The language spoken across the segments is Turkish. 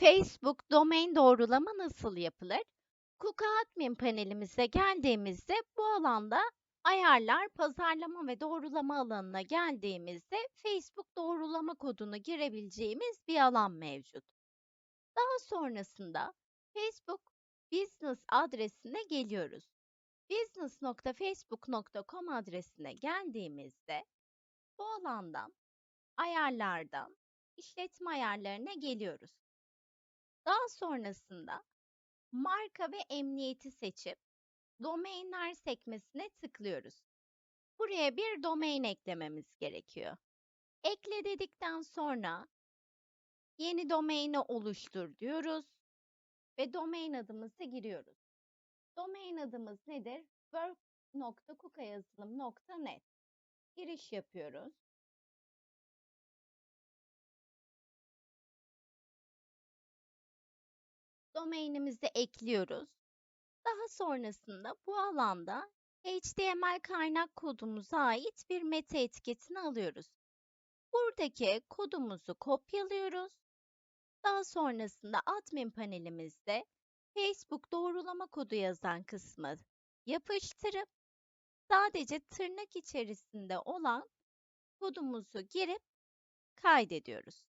Facebook domain doğrulama nasıl yapılır? Kuka Admin panelimize geldiğimizde bu alanda ayarlar, pazarlama ve doğrulama alanına geldiğimizde Facebook doğrulama kodunu girebileceğimiz bir alan mevcut. Daha sonrasında Facebook Business adresine geliyoruz. business.facebook.com adresine geldiğimizde bu alandan ayarlardan işletme ayarlarına geliyoruz. Daha sonrasında marka ve emniyeti seçip domainler sekmesine tıklıyoruz. Buraya bir domain eklememiz gerekiyor. Ekle dedikten sonra yeni domaini oluştur diyoruz ve domain adımızı giriyoruz. Domain adımız nedir? work.kukayazılım.net Giriş yapıyoruz. Domainimizi ekliyoruz. Daha sonrasında bu alanda HTML kaynak kodumuza ait bir meta etiketini alıyoruz. Buradaki kodumuzu kopyalıyoruz. Daha sonrasında admin panelimizde Facebook doğrulama kodu yazan kısmı yapıştırıp sadece tırnak içerisinde olan kodumuzu girip kaydediyoruz.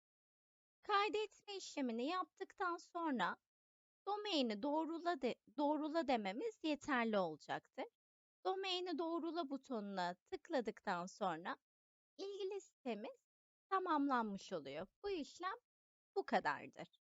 Kaydetme işlemini yaptıktan sonra domaini doğrula, de, doğrula dememiz yeterli olacaktır. Domaini doğrula butonuna tıkladıktan sonra ilgili sitemiz tamamlanmış oluyor. Bu işlem bu kadardır.